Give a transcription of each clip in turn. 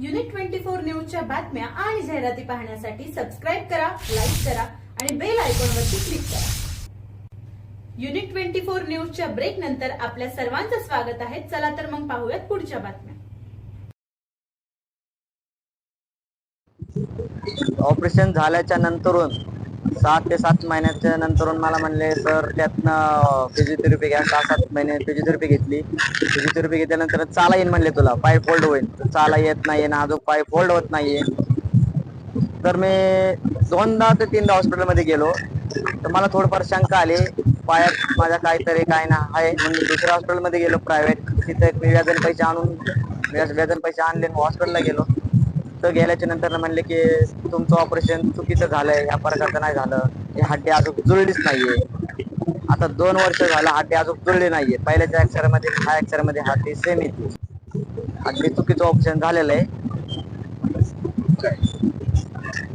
Unit twenty four न्यूजच्या बातम्या आणि जाहिराती पाहण्यासाठी सबस्क्राईब करा लाईक करा आणि बेल आयकॉनवरती क्लिक करा. युनिट ट्वेंटी फोर न्यूजच्या ब्रेक नंतर आपल्या सर्वांचं स्वागत आहे. चला तर मग पाहूयात पुढच्या बातम्या. ऑपरेशन झाल्याच्या नंतरून सात ते सात महिन्याच्या नंतर मला म्हणले सर त्यातनं फिजिओथेरपी घ्या. सहा सात महिने फिजिओथेरपी घेतली. फिजिओथेरपी घेतल्यानंतर चाला येईन म्हणले तुला पाय फोल्ड होईल चाला येत नाहीये ना अजून पाय फोल्ड होत नाहीये. तर मी दोनदा ते तीनदा हॉस्पिटलमध्ये गेलो. तर मला थोडंफार शंका आली पायात माझ्या काहीतरी काय ना आहे. म्हणून दुसऱ्या हॉस्पिटलमध्ये गेलो प्रायव्हेट. तिथे मी व्याजन पैसे आणून व्याजन पैसे आणले हॉस्पिटलला गेलो. तर गेल्याच्यानंतर म्हणले की तुमचं ऑपरेशन चुकीचं झालंय या प्रकारचं नाही झालं. हे हड्डी अजून जुळलीच नाहीये. आता दोन वर्ष झालं हड्डी अजून जुळली नाहीये. पहिल्याच्या अक्षरामध्ये मध्ये ह्या एक्सरे हड्डी सेम येते. हड्डी चुकीचं ऑपरेशन झालेलं आहे.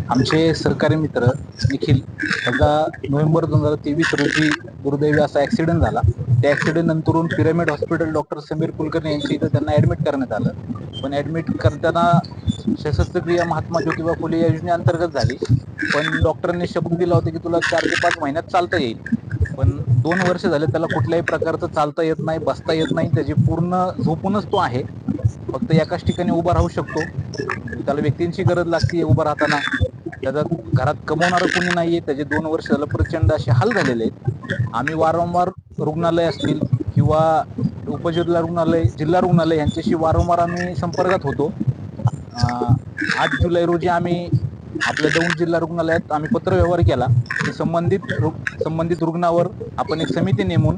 आमचे सरकारी मित्र निखिल याचा नोव्हेंबर दोन हजार तेवीस रोजी दुर्दैवी असा ऍक्सिडेंट झाला. त्या ॲक्सिडेंट नंतरून pyramid hospital doctor Sameer Kulkarni यांच्या इथं त्यांना ॲडमिट करण्यात आलं. पण ॲडमिट करताना शस्त्रक्रिया महात्मा ज्योतिबा फुले या योजनेअंतर्गत झाली. पण डॉक्टरांनी शब्द दिला होता की तुला चार ते पाच महिन्यात चालता येईल. पण दोन वर्ष झाले त्याला कुठल्याही प्रकारचं चालता येत नाही बसता येत नाही. त्याची पूर्ण झोपूनच तो आहे. फक्त एकाच ठिकाणी उभा राहू शकतो. त्याला व्यक्तींची गरज लागते उभं राहताना. त्याचा घरात कमवणारं कोणी नाहीये. त्याचे दोन वर्ष झालं प्रचंड असे हाल झालेले आहेत. आम्ही वारंवार रुग्णालय असतील किंवा उपजिल्हा रुग्णालय जिल्हा रुग्णालय यांच्याशी वारंवार आम्ही संपर्कात होतो. आठ जुलै रोजी आम्ही आपल्या दौंड जिल्हा रुग्णालयात आम्ही पत्रव्यवहार केला. की संबंधित संबंधित रुग्णावर आपण एक समिती नेमून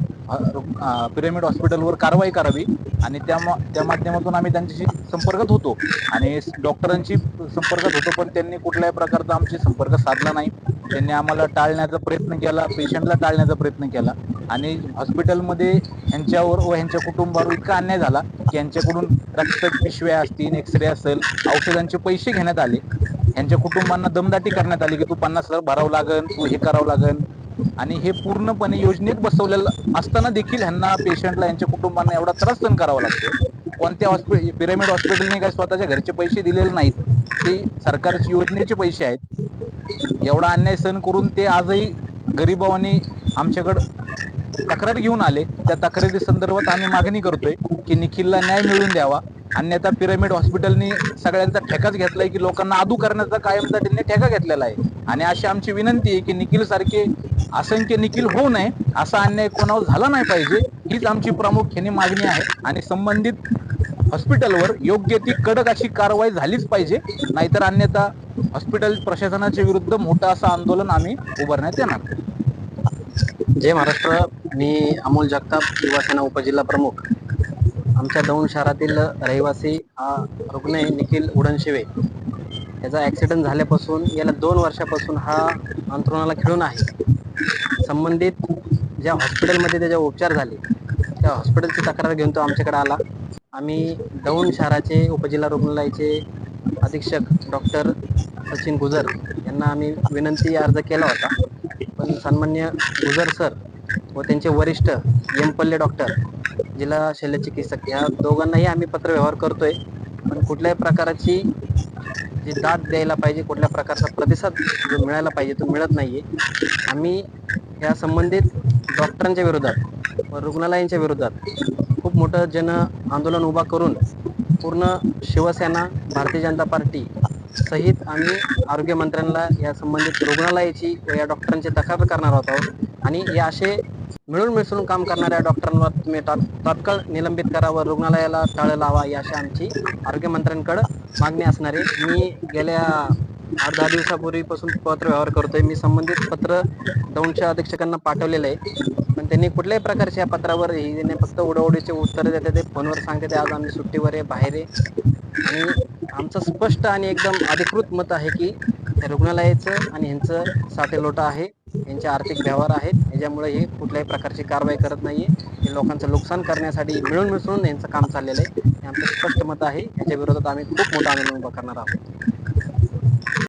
पिरामिड हॉस्पिटलवर कारवाई करावी आणि त्या त्या माध्यमातून आम्ही त्यांच्याशी संपर्कात होतो. आणि डॉक्टरांशी संपर्कात होतो पण त्यांनी कुठल्याही प्रकारचा आमची संपर्क साधला नाही. त्यांनी आम्हाला टाळण्याचा प्रयत्न केला पेशंटला टाळण्याचा प्रयत्न केला. आणि हॉस्पिटलमध्ये ह्यांच्यावर व ह्यांच्या कुटुंबावर इतका अन्याय झाला की यांच्याकडून रक्त पिशव्या असतील एक्सरे असेल औषधांचे पैसे घेण्यात आले. यांच्या कुटुंबांना दमदाटी करण्यात आली की तू पन्नास हजार भरावं लागन तू हे करावं लागेल आणि हे पूर्णपणे योजनेत बसवलेलं असताना देखील ह्यांना पेशंटला यांच्या कुटुंबांना एवढा त्रास सहन करावा लागतो. कोणत्या हॉस्पिटल पिरामिड हॉस्पिटलने काय स्वतःच्या घरचे पैसे दिलेले नाहीत ते सरकारचे योजनेचे पैसे आहेत. एवढा अन्याय सहन करून ते आजही गरीबावानी आमच्याकडं तक्रार घेऊन आले. त्या तक्रारी संदर्भात आम्ही मागणी करतोय की निखिलला न्याय मिळवून द्यावा. अन्यथा पिरामिड हॉस्पिटलनी सगळ्यांचा ठेकाच घेतलाय की लोकांना आदू करण्याचा कायमचा त्यांनी ठेका घेतलेला आहे. आणि अशी आमची विनंती आहे की निखिल सारखे असंख्य निखिल होऊ नये असा अन्याय कोणावर झाला नाही पाहिजे हीच आमची प्रामुख्याने मागणी आहे. आणि संबंधित हॉस्पिटलवर योग्य ती कडक अशी कारवाई झालीच पाहिजे नाहीतर अन्यथा हॉस्पिटल प्रशासनाच्या विरुद्ध मोठं असं आंदोलन आम्ही उभारण्यात येणार. जय महाराष्ट्र. मी अमोल जगताप युवासेना उपजिल्हा प्रमुख. आमच्या दौंड शहरातील रहिवासी हा रुग्ण आहे निखिल उडनशिवे. याचा ॲक्सिडेंट झाल्यापासून याला दोन वर्षापासून हा अंथरुणाला खेळून आहे. संबंधित ज्या हॉस्पिटलमध्ये त्याचे उपचार झाले त्या हॉस्पिटलची तक्रार घेऊन तो आमच्याकडे आला. आम्ही दौंड शहराचे उपजिल्हा रुग्णालयाचे अधीक्षक डॉक्टर सचिन गुजर यांना आम्ही विनंती अर्ज केला होता. पण सन्मान्य गुजर सर व त्यांचे वरिष्ठ एमपल्ले डॉक्टर जिल्हा शल्यचिकित्सक या दोघांनाही आम्ही पत्रव्यवहार करतोय. पण कुठल्याही प्रकाराची जी दाद द्यायला पाहिजे कुठल्या प्रकारचा प्रतिसाद जो मिळायला पाहिजे तो मिळत नाहीये. आम्ही या संबंधित डॉक्टरांच्या विरोधात व रुग्णालयांच्या विरोधात खूप मोठं जन आंदोलन उभा करून पूर्ण शिवसेना भारतीय जनता पार्टी सहित आम्ही आरोग्यमंत्र्यांना या संबंधित रुग्णालयाची व या डॉक्टरांची तक्रार करणार आहोत. आणि हे असे मिळून मिसळून काम करणाऱ्या डॉक्टरांवर तुम्ही तात्काळ निलंबित करा व रुग्णालयाला टाळं लावा या अशी आमची आरोग्यमंत्र्यांकडं मागणी असणारी. मी गेल्या आठ दहा दिवसापूर्वीपासून पत्र व्यवहार करतोय. मी संबंधित पत्र दोनशे अधीक्षकांना पाठवलेलं आहे. पण त्यांनी कुठल्याही प्रकारच्या या पत्रावर हे फक्त उडवडीचे उत्तर देते ते. फोनवर सांगते ते आज आम्ही सुट्टीवर आहे बाहेर आहे. आणि आमचं स्पष्ट आणि एकदम अधिकृत मत आहे की त्या रुग्णालयाचं आणि ह्यांचं साठे लोटा आहे. यांचे आर्थिक व्यवहार आहेत. याच्यामुळे हे कुठल्याही प्रकारची कारवाई करत नाहीये. हे लोकांचं नुकसान करण्यासाठी मिळून मिसळून यांचं काम चाललेलं आहे. हे आमचं स्पष्ट मत आहे. याच्या विरोधात आम्ही खूप मोठा आंदोलन उभं करणार आहोत.